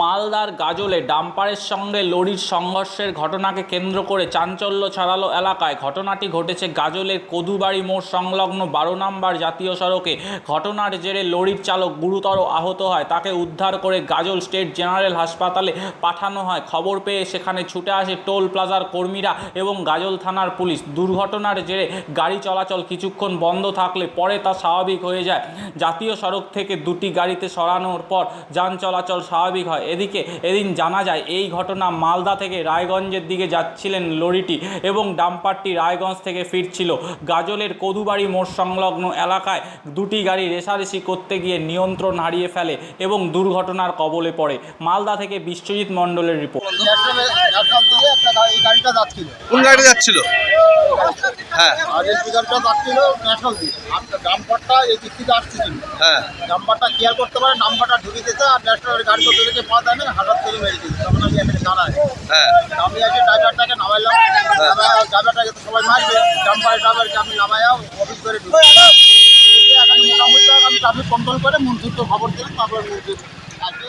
মালদার গাজলে ডাম্পারের সঙ্গে লরির সংঘর্ষের ঘটনাকে কেন্দ্র করে চাঞ্চল্য ছড়ালো এলাকায়। ঘটনাটি ঘটেছে গাজলের কদুবাড়ি মোড় সংলগ্ন বারো নম্বর জাতীয় সড়কে। ঘটনার জেরে লরির চালক গুরুতর আহত হয়। তাকে উদ্ধার করে গাজল স্টেট জেনারেল হাসপাতালে পাঠানো হয়। খবর পেয়ে সেখানে ছুটে আসে টোল প্লাজার কর্মীরা এবং গাজল থানার পুলিশ। দুর্ঘটনার জেরে গাড়ি চলাচল কিছুক্ষণ বন্ধ থাকলে পরে তা স্বাভাবিক হয়ে যায়। জাতীয় সড়ক থেকে দুটি গাড়িতে সরানোর পর যান চলাচল স্বাভাবিক হয়। এদিকে এদিন জানা যায় এই ঘটনা মালদা থেকে রায়গঞ্জের দিকে যাচ্ছিলেন লরিটি এবং ডাম্পারটি রায়গঞ্জ থেকে ফিরছিল। গাজলের কদুবাড়ি মোড় সংলগ্ন এলাকায় দুটি গাড়ি রেষারেষি করতে গিয়ে নিয়ন্ত্রণ হারিয়ে ফেলে এবং দুর্ঘটনার কবলে পড়ে। মালদা থেকে বিশ্বজিৎ মণ্ডলের রিপোর্ট। কোন গাড়ি যাচ্ছিল? হ্যাঁ। আর এই পিকারটা যাচ্ছিল ন্যাশনাল দিয়ে আর ডাম্পারটা এই দিক থেকে আসছিল। হ্যাঁ। নাম্বারটা ক্লিয়ার করতে পারে নাম্বারটা ঢুকে দিতে আর ন্যাশনাল গাড়ি করতে দিতে পা দেয় না হঠাৎ করে মেরে দিচ্ছে তখন আমি এখানে দাঁড়াই। হ্যাঁ। আমি এসে ড্রাইভারটাকে নামাইলাম ড্রাইভারটাকে তো সবাই মারবে ডাম্পার ড্রাইভারকে আমি নামাইয়া অফিস করে ঢুকে। মোটামুটি আমি ট্রাফিক কন্ট্রোল করে মন্ত্রিত্ব খবর দিলাম তারপর মন্ত্রী আসবে